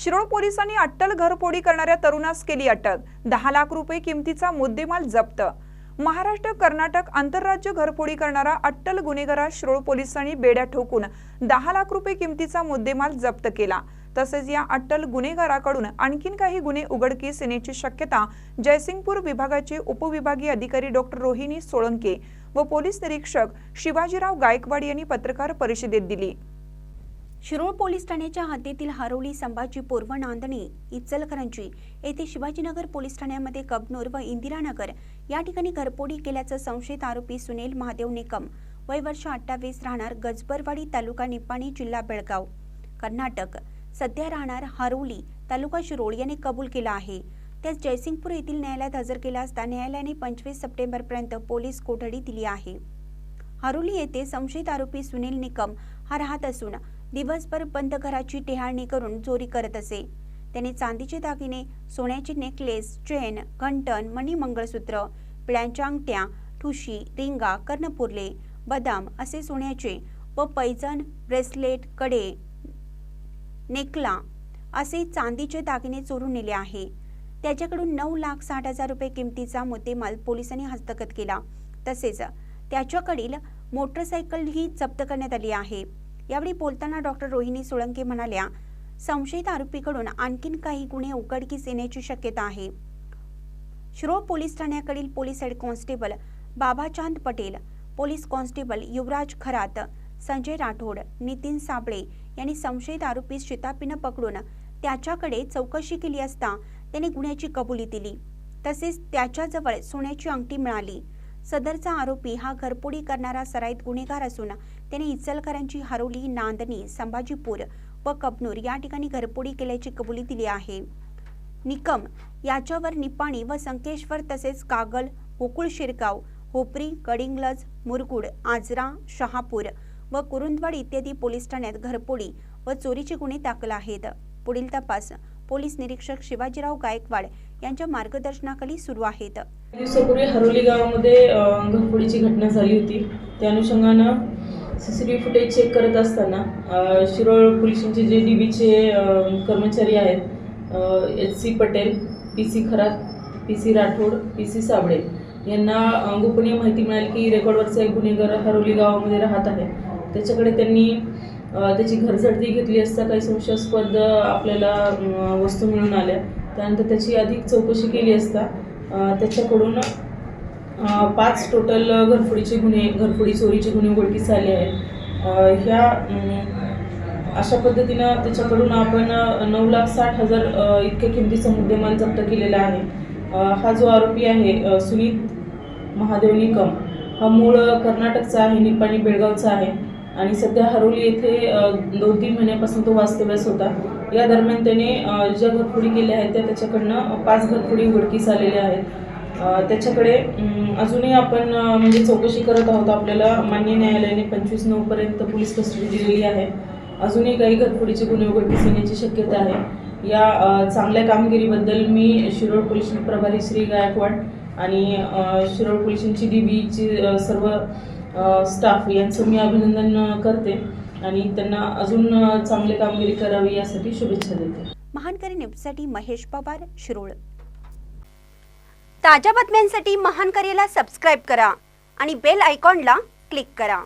शिरोळ पोलिसांनी अट्टल घरफोडी करणाऱ्या तरुणास केली अटक. दहा लाख रुपये किमतीचा मुद्देमाल जप्त. महाराष्ट्र कर्नाटक आंतरराज्य घरफोडी करणारा अट्टल गुन्हेगारास शिरोळ पोलिसांनी बेड्या ठोकून दहा लाख रुपये किमतीचा मुद्देमाल जप्त केला. तसेच या अट्टल गुन्हेगाराकडून आणखीन काही गुन्हे उघडकीस येण्याची शक्यता जयसिंगपूर विभागाचे उपविभागीय अधिकारी डॉक्टर रोहिणी सोळंके व पोलीस निरीक्षक शिवाजीराव गायकवाड यांनी पत्रकार परिषदेत दिली. शिरोळ पोलीस ठाण्याच्या हद्दीतील हरोली संभाजी पूर्व नांदणी इचलकरंजी येथे शिवाजीनगर पोलीस ठाण्यामध्ये कबनूर व इंदिरानगर या ठिकाणी घरपोडी केल्याचं संशयित आरोपी सुनील महादेव निकम वय वर्ष अठ्ठावीस राहणार गजबरवाडी तालुका निपाणी जिल्हा बेळगाव कर्नाटक. सध्या राहणार हरोली तालुका शिरोळ याने कबूल केला आहे. त्यास जयसिंगपूर येथील न्यायालयात हजर केला असता न्यायालयाने पंचवीस सप्टेंबरपर्यंत पोलीस कोठडी दिली आहे. हरोली येथे संशयित आरोपी सुनील निकम हा राहत असून दिवसभर बंद घराची टेहाळणी करून चोरी करत असे. त्याने चांदीचे दागिने सोन्याचे नेकलेस चेन घंटन मणी मंगळसूत्र पिळ्यांच्या अंगठ्या ठुशी रिंगा कर्णपुरले बदाम असे सोन्याचे व पैजण ब्रेसलेटकडे नेकला असे चांदीचे दागिने चोरून नेले आहे. त्याच्याकडून नऊ लाख साठ हजार रुपये किमतीचा मुद्देमाल पोलिसांनी हस्तगत केला. तसेच त्याच्याकडील मोटरसायकलही जप्त करण्यात आली आहे. यावेळी बोलताना डॉक्टर रोहिणी सोळंके म्हणाल्या संशयित आरोपीकडून आणखीन काही गुन्हे उघडकीस येण्याची शक्यता आहे. श्रो police ठाण्याकडील police head constable Babachand Patel police constable Yuvraj Kharat Sanjay Rathod Nitin Sable यांनी संशयित आरोपी शितापीनं पकडून त्याच्याकडे चौकशी केली असता त्याने गुन्ह्याची कबुली दिली. तसेच त्याच्याजवळ सोन्याची अंगठी मिळाली. सदरचा आरोपी हा घरपोडी करणारा सराईत गुन्हेगार असून त्याने इचलकरांची हरोली नांदणी संभाजीपूर व कबनूर या ठिकाणी घरपोडी केल्याची कबुली दिली आहे. निकम याच्यावर निपाणी व संकेश्वर तसेच कागल गोकुळ शिरगाव होपरी कडिंगलज मुरगुड आजरा शहापूर व कुरुंदवाड इत्यादी पोलीस ठाण्यात घरपोडी व चोरीचे गुन्हे दाखल आहेत. पुढील तपास पोलीस निरीक्षक शिवाजीराव गायकवाड यांच्या मार्गदर्शनाखाली सुरू आहेत. दिवसापूर्वी हरोली गावामध्ये अ, घरफोडीची घटना झाली होती. त्या अनुषंगानं C C T V footage check करत असताना शिरोळ पोलिसांचे जे डी बीचे कर्मचारी आहेत H C Patel P C Kharat P C Rathod P C Sable यांना गोपनीय माहिती मिळाली की रेकॉर्डवरचा एक गुन्हेगार हरोली गावामध्ये राहत आहे. त्याच्याकडे त्यांनी त्याची घरझडती घेतली असता काही संशयास्पद आपल्याला वस्तू मिळून आल्या. त्यानंतर त्याची अधिक चौकशी केली असता त्याच्याकडून पाच टोटल घरफोडीचे गुन्हे घरफोडी चोरीचे गुन्हे उघडकीस आले आहेत. ह्या अशा पद्धतीनं त्याच्याकडून आपण नऊ लाख साठ हजार इतक्या किमतीचा मुद्देमाल जप्त केलेला आहे. हा जो आरोपी आहे सुनीत महादेव निकम हा मूळ कर्नाटकचा आहे निपाणी बेळगावचा आहे. आणि सध्या हरोली येथे दोन तीन महिन्यापासून तो वास्तव्यास होता. या दरम्यान त्याने ज्या घरफोडी केल्या आहेत त्या त्याच्याकडनं पाच घरफोडी उघडकीस आलेल्या आहेत. त्याच्याकडे अजूनही आपण म्हणजे चौकशी करत आहोत. आपल्याला मान्य न्यायालयाने पंचवीस नऊपर्यंत पोलीस कस्टडी दिलेली आहे. अजूनही काही घरफोडीचे गुन्हे उघडकीस येण्याची शक्यता आहे. या चांगल्या कामगिरीबद्दल मी शिरोळ पोलीस प्रभारी श्री गायकवाड आणि शिरोळ पोलिसांची डी बीची सर्व स्टाफ यांचं मी अभिनंदन करते आणि त्यांना अजून चांगली कामगिरी करावी यासाठी शुभेच्छा देते. महानकरी न्यूजसाठी महेश पवार शिरोळ. ताज्या बातम्यांसाठी महानकरीला सबस्क्राईब करा आणि बेल आयकॉनला क्लिक करा.